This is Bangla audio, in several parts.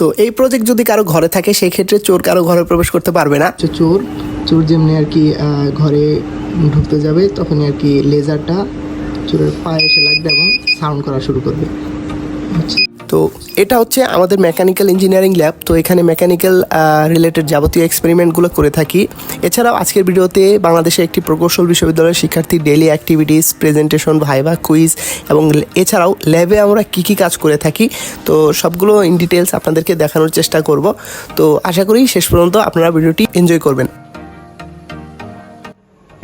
তো এই প্রজেক্ট যদি কারও ঘরে থাকে সেই ক্ষেত্রে চোর কারও ঘরে প্রবেশ করতে পারবে না। হচ্ছে চোর চোর যেমনি আর কি ঘরে ঢুকতে যাবে, তখনই আর কি লেজারটা চোরের পায়ে এসে লাগবে এবং সাউন্ড করা শুরু করবে। হচ্ছে তো এটা হচ্ছে আমাদের মেকানিক্যাল ইঞ্জিনিয়ারিং ল্যাব তো এখানে মেকানিক্যাল রিলেটেড যাবতীয় এক্সপেরিমেন্টগুলো করে থাকি। এছাড়াও আজকের ভিডিওতে বাংলাদেশের একটি প্রকৌশল বিশ্ববিদ্যালয়ের শিক্ষার্থী daily activities presentation viva quiz এবং এছাড়াও ল্যাবে আমরা কী কী কাজ করে থাকি, তো সবগুলো ইন ডিটেলস আপনাদেরকে দেখানোর চেষ্টা করব। তো আশা করি শেষ পর্যন্ত আপনারা ভিডিওটি এনজয় করবেন।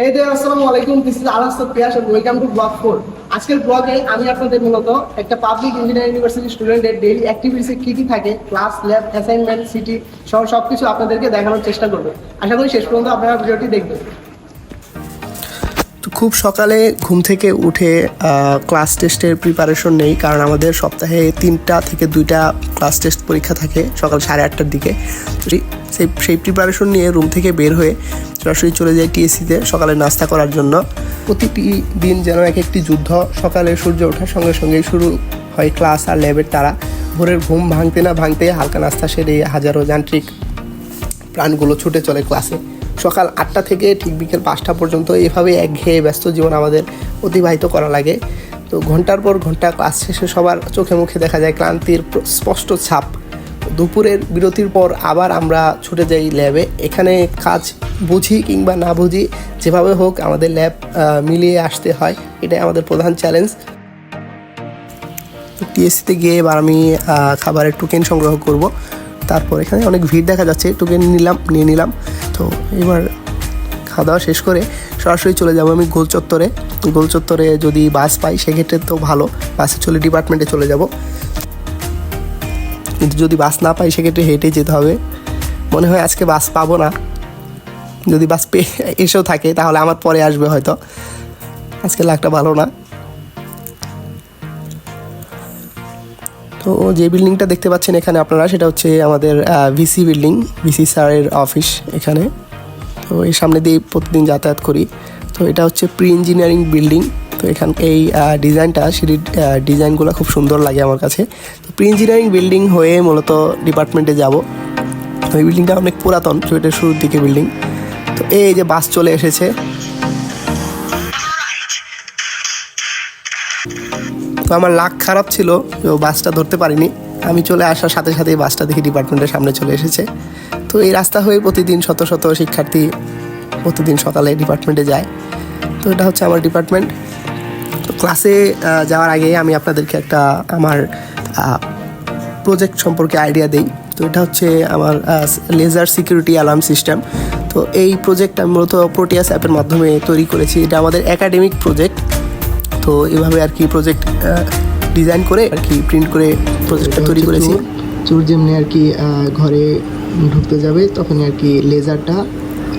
Hey there, আসসালামু আলাইকুম this is Alas Pias and welcome to blog four আজকের ব্লগে আমি আপনাদের মূলত একটা পাবলিক ইঞ্জিনিয়ারিং ইউনিভার্সিটি স্টুডেন্টের ডেইলি অ্যাক্টিভিটিসে কী কী থাকে ক্লাস ল্যাব অ্যাসাইনমেন্ট সিটি সহ সব কিছু আপনাদেরকে দেখানোর চেষ্টা করব। আশা করি শেষ পর্যন্ত আপনারা ভিডিওটি দেখবেন। তো খুব সকালে ঘুম থেকে উঠে ক্লাস টেস্টের প্রিপারেশন নেই, কারণ আমাদের সপ্তাহে তিনটা থেকে দুইটা ক্লাস টেস্ট পরীক্ষা থাকে, সকাল সাড়ে আটটার দিকে। সেই সেই প্রিপারেশন নিয়ে রুম থেকে বের হয়ে সরাসরি চলে যাই টিএসসিতে সকালে নাস্তা করার জন্য। প্রতিটি দিন যেন এক একটি যুদ্ধ, সকালে সূর্য ওঠার সঙ্গে সঙ্গেই শুরু হয় ক্লাস আর ল্যাবের তারা। ভোরের ঘুম ভাঙতে না ভাঙতে হালকা নাস্তা সেরে হাজারো যান্ত্রিক প্রাণগুলো ছুটে চলে ক্লাসে সকাল আটটা থেকে ঠিক বিকেল পাঁচটা পর্যন্ত এভাবে একঘেয়ে ব্যস্ত জীবন আমাদের অতিবাহিত করা লাগে। তো ঘণ্টার পর ঘণ্টা ক্লাস শেষে সবার চোখে মুখে দেখা যায় ক্লান্তির স্পষ্ট ছাপ। দুপুরের বিরতির পর আবার আমরা ছুটে যাই ল্যাবে এখানে কাজ বুঝি কিংবা না বুঝি, যেভাবে হোক আমাদের ল্যাব মিলিয়ে আসতে হয়। এটাই আমাদের প্রধান চ্যালেঞ্জ টিএসসিতে গিয়ে এবার আমি খাবারের টোকেন সংগ্রহ করব। তারপর এখানে অনেক ভিড় দেখা যাচ্ছে। টোকেন নিলাম, নিয়ে নিলাম। তো এবার খাওয়া দাওয়া শেষ করে সরাসরি চলে যাব আমি গোল চত্বরে গোল চত্বরে যদি বাস পাই, সেক্ষেত্রে তো ভালো। বাসে চলে ডিপার্টমেন্টে চলে যাব। কিন্তু যদি বাস না পাই, সেক্ষেত্রে হেঁটে যেতে হবে। মনে হয় আজকে বাস পাবো না। যদি বাস পেয়ে এসেও থাকে, তাহলে আমার পরে আসবে হয়তো। আজকে লাখটা ভালো না। তো যে বিল্ডিংটা দেখতে পাচ্ছেন এখানে আপনারা, সেটা হচ্ছে আমাদের ভিসি বিল্ডিং ভিসি স্যারের অফিস এখানে। তো এই সামনে দিয়ে প্রতিদিন যাতায়াত করি। তো এটা হচ্ছে প্রি ইঞ্জিনিয়ারিং বিল্ডিং তো এখান, এই ডিজাইনটা সিঁড়ির ডিজাইনগুলো খুব সুন্দর লাগে আমার কাছে। তো প্রি ইঞ্জিনিয়ারিং বিল্ডিং হয়ে মূলত ডিপার্টমেন্টে যাব। তো এই বিল্ডিংটা অনেক পুরাতন চুয়েটের শুরুর দিকে বিল্ডিং তো এই যে বাস চলে এসেছে। তো আমার লাক খারাপ ছিল, তো বাসটা ধরতে পারিনি। আমি চলে আসার সাথে সাথে বাসটা দেখি ডিপার্টমেন্টের সামনে চলে এসেছে। তো এই রাস্তা হয়ে প্রতিদিন শত শত শিক্ষার্থী প্রতিদিন সকালে ডিপার্টমেন্টে যায়। তো এটা হচ্ছে আমার ডিপার্টমেন্ট। তো ক্লাসে যাওয়ার আগে আমি আপনাদেরকে একটা আমার প্রজেক্ট সম্পর্কে আইডিয়া দেই। তো এটা হচ্ছে আমার লেজার সিকিউরিটি অ্যালার্ম সিস্টেম। তো এই প্রজেক্ট আমি মূলত প্রোটিয়াস অ্যাপের মাধ্যমে তৈরি করেছি। এটা আমাদের একাডেমিক প্রজেক্ট। তো এভাবে আর কি প্রজেক্ট ডিজাইন করে আর কি প্রিন্ট করে প্রজেক্টটা তৈরি করেছি। চোর চোর যেমনি আর কি ঘরে ঢুকতে যাবে তখন আর কি লেজারটা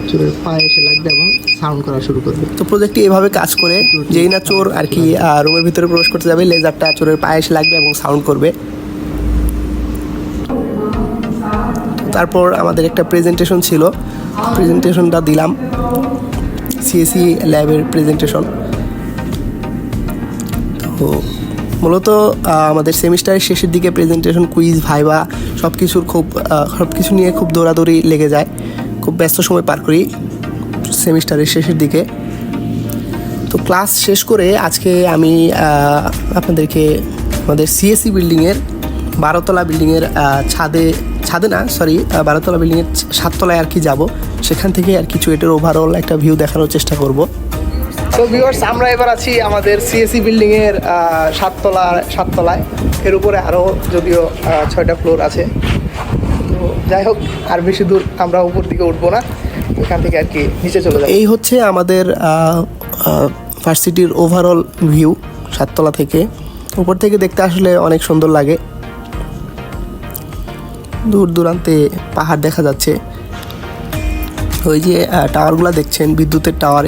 চোরের পায়ে এসে লাগবে এবং সাউন্ড করা শুরু করবে। তো প্রজেক্টটি এভাবে কাজ করে যেই না চোর আর কি রুমের ভিতরে প্রবেশ করতে যাবে লেজারটা চোরের পায়ে এসে লাগবে এবং সাউন্ড করবে। তারপর আমাদের একটা প্রেজেন্টেশন ছিল। প্রেজেন্টেশনটা দিলাম। সিএসি ল্যাবের প্রেজেন্টেশন তো মূলত আমাদের সেমিস্টারের শেষের দিকে প্রেজেন্টেশন কুইজ ভাইবা সব কিছুর খুব সব কিছু নিয়ে খুব দৌড়াদৌড়ি লেগে যায়। খুব ব্যস্ত সময় পার করি সেমিস্টারের শেষের দিকে। তো ক্লাস শেষ করে আজকে আমি আপনাদেরকে আমাদের সিএসসি বিল্ডিংয়ের বারোতলা বিল্ডিংয়ের ছাদে ছাদে না সরি বারোতলা বিল্ডিংয়ের সাততলায় আর কি যাব। সেখান থেকে আর কিছু এটার ওভারঅল একটা ভিউ দেখানোর চেষ্টা করব। তো ভিউয়ার্স আমরা এবার আছি আমাদের সিএসসি বিল্ডিং এর আহ, সাততলা সাততলায়। এর উপরে আরও যদিও ছয়টা ফ্লোর আছে। তো যাই হোক আর বেশি দূর আমরা উপর দিকে উঠবো না। এখান থেকে আর কি নিচে চলে যাব। এই হচ্ছে আমাদের ভার্সিটির ওভারঅল ভিউ সাততলা থেকে। উপর থেকে দেখতে আসলে অনেক সুন্দর লাগে। দূর দূরান্তে পাহাড় দেখা যাচ্ছে। ওই যে টাওয়ারগুলো দেখছেন বিদ্যুতের টাওয়ার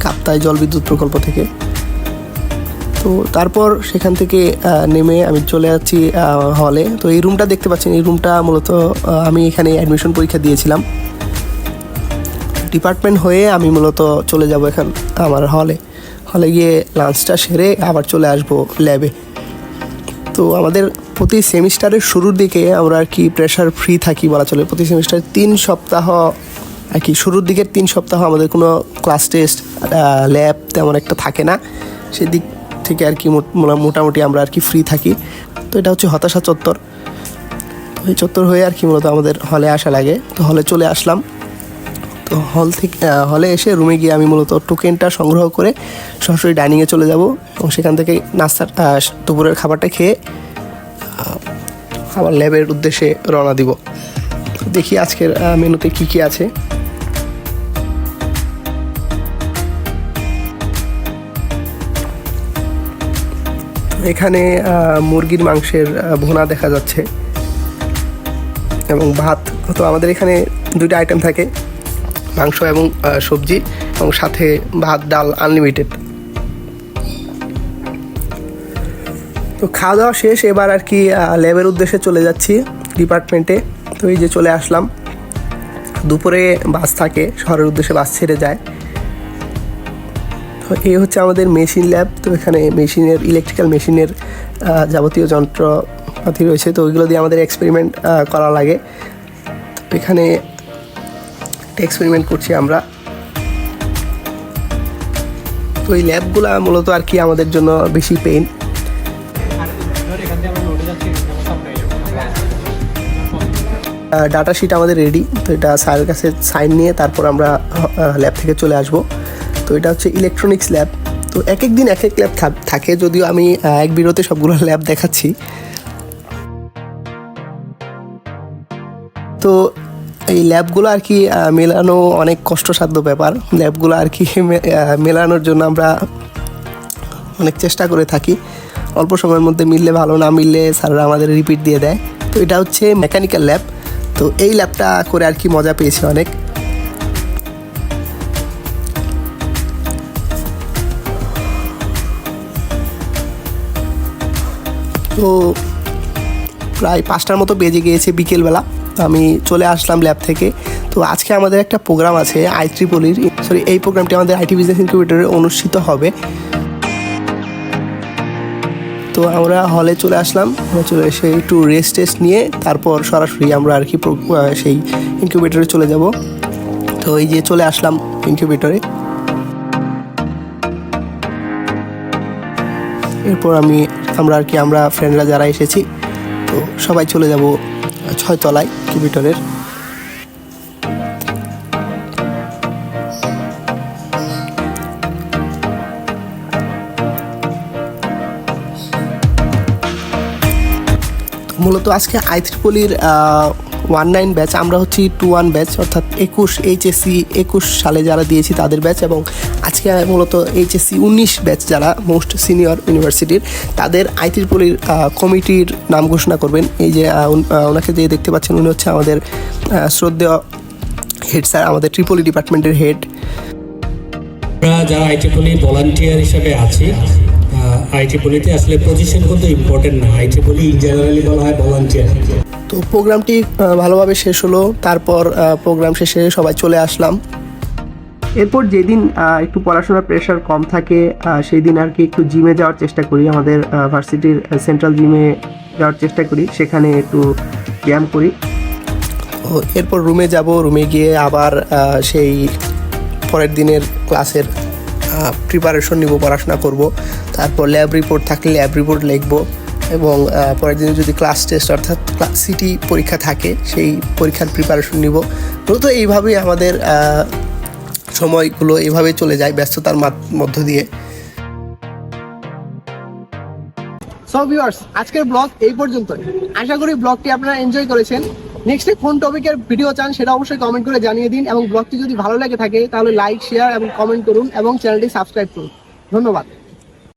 এগুলো কাপ্তায় জল বিদ্যুৎ প্রকল্প থেকে। তো তারপর সেখান থেকে নেমে আমি চলে যাচ্ছি হলে তো এই রুমটা দেখতে পাচ্ছেন, এই রুমটা মূলত আমি এখানে অ্যাডমিশন পরীক্ষা দিয়েছিলাম। ডিপার্টমেন্ট হয়ে আমি মূলত চলে যাব এখন আমার হলে হলে গিয়ে লাঞ্চটা সেরে আবার চলে আসব ল্যাবে তো আমাদের প্রতি সেমিস্টারের শুরুর দিকে আমরা আর কি প্রেশার ফ্রি থাকি বলা চলে। প্রতি সেমিস্টারে তিন সপ্তাহ আর কি, শুরুর দিকের তিন সপ্তাহ আমাদের কোনো ক্লাস টেস্ট ল্যাব তেমন একটা থাকে না। সেদিক থেকে আর কি মোট- মোটামুটি আমরা আর কি ফ্রি থাকি। তো এটা হচ্ছে হতাশা চত্বর। এই চত্বর হয়ে আর কি মূলত আমাদের হলে আসা লাগে। তো হলে চলে আসলাম। তো হল থেকে হলে এসে রুমে গিয়ে আমি মূলত টোকেনটা সংগ্রহ করে সরাসরি ডাইনিংয়ে চলে যাব এবং সেখান থেকে নাস্তার দুপুরের খাবারটা খেয়ে আবার ল্যাবের উদ্দেশ্যে রওনা দিব। দেখি আজকের মেনুতে কি কি আছে। এখানে মুরগির মাংসের ভুনা দেখা যাচ্ছে। এবং ভাত, তো আমাদের এখানে দুইটা আইটেম থাকে, মাংস এবং সবজি, এবং সাথে ভাত, ডাল আনলিমিটেড তো খাওয়া দাওয়া শেষ, এবার আর কি ল্যাবের উদ্দেশ্যে চলে যাচ্ছি ডিপার্টমেন্টে তো এই যে চলে আসলাম। দুপুরে বাস থাকে, শহরের উদ্দেশ্যে বাস ছেড়ে যায়। তো এই হচ্ছে আমাদের মেশিন ল্যাব। তো এখানে মেশিনের ইলেকট্রিক্যাল মেশিনের যাবতীয় যন্ত্রপাতি রয়েছে। তো ওইগুলো দিয়ে আমাদের এক্সপেরিমেন্ট করা লাগে। তো এখানে এক্সপেরিমেন্ট করছি আমরা। তো এই ল্যাবগুলা মূলত আর কি আমাদের জন্য বেশি পেইন ডাটা শিট আমাদের রেডি তো এটা স্যারের কাছে সাইন নিয়ে তারপর আমরা ল্যাব থেকে চলে আসব। তো এটা হচ্ছে ইলেকট্রনিক্স ল্যাব তো এক এক দিন এক এক ল্যাব থাকে, যদিও আমি এক বিরতে সবগুলো ল্যাব দেখাচ্ছি। তো এই ল্যাবগুলো আর কি মেলানো অনেক কষ্টসাধ্য ব্যাপার। ল্যাবগুলো আর কি মেলানোর জন্য আমরা অনেক চেষ্টা করে থাকি। অল্প সময়ের মধ্যে মিললে ভালো, না মিললে স্যাররা আমাদের রিপিট দিয়ে দেয়। তো এটা হচ্ছে মেকানিক্যাল ল্যাব তো এই ল্যাবটা করে আর কি মজা পেয়েছি অনেক। তো প্রায় পাঁচটার মতো বেজে গিয়েছে বিকেলবেলা। আমি চলে আসলাম ল্যাব থেকে। তো আজকে আমাদের একটা প্রোগ্রাম আছে আই ট্রিপলির সরি এই প্রোগ্রামটি আমাদের আইটি বিজনেস ইনকিউবেটরে অনুষ্ঠিত হবে। তো আমরা হলে চলে আসলাম। চলে এসে একটু রেস্ট টেস্ট নিয়ে তারপর সরাসরি আমরা আর কি সেই ইনকিউবেটরে চলে যাব। তো এই যে চলে আসলাম ইনকিউবেটরে এরপর আমি, আমরা আর কি, আমরা ফ্রেন্ডরা যারা এসেছি, তো সবাই চলে যাব ছয় তলায় কিউবিটরের মূলত আজকে আই ত্রিপলির ওয়ান নাইন ব্যাচ, আমরা হচ্ছি টু ওয়ান ব্যাচ, অর্থাৎ একুশ এইচএসসি একুশ সালে যারা দিয়েছি তাদের ব্যাচ এবং আজকে মূলত এইচএসসি উনিশ ব্যাচ যারা মোস্ট সিনিয়র ইউনিভার্সিটির, তাদের আই ত্রিপলির কমিটির নাম ঘোষণা করবেন। এই যে ওনাকে যে দেখতে পাচ্ছেন, উনি হচ্ছে আমাদের শ্রদ্ধেয় হেড স্যার, আমাদের ট্রিপলি ডিপার্টমেন্টের হেড। যারা আইটিপলি ভলান্টিয়ার হিসেবে আছি আইটিপলিতে আসলে পজিশন কিন্তু ইম্পর্টেন্ট না? আইটিপলি জেনারেলি বলা হয় ভলান্টিয়ার তো প্রোগ্রামটি ভালোভাবে শেষ হলো। তারপর প্রোগ্রাম শেষে সবাই চলে আসলাম। এরপর যেদিন একটু পড়াশোনার প্রেশার কম থাকে সেই দিন আর কি একটু জিমে যাওয়ার চেষ্টা করি। আমাদের ভার্সিটির সেন্ট্রাল জিমে যাওয়ার চেষ্টা করি। সেখানে একটু ব্যায়াম করি। এরপর রুমে যাব। রুমে গিয়ে আবার সেই পরের দিনের ক্লাসের প্রিপারেশন নিব, পড়াশোনা করব। তারপর ল্যাব রিপোর্ট থাকলে ল্যাব রিপোর্ট লিখব এবং পরের দিনে যদি ক্লাস টেস্ট অর্থাৎ সিটি পরীক্ষা থাকে, সেই পরীক্ষার প্রিপারেশন নিব। মূলত এইভাবেই আমাদের সময়গুলো এইভাবেই চলে যায় ব্যস্ততার মধ্য দিয়ে। সো ভিউয়ার্স আজকের ব্লগ এই পর্যন্তই। আশা করি ব্লগটি আপনারা এনজয় করেছেন। নেক্সটে কোন টপিকের ভিডিও চান সেটা অবশ্যই কমেন্ট করে জানিয়ে দিন এবং ব্লগটি যদি ভালো লাগে থাকে তাহলে লাইক শেয়ার এবং কমেন্ট করুন এবং চ্যানেলটি সাবস্ক্রাইব করুন। ধন্যবাদ।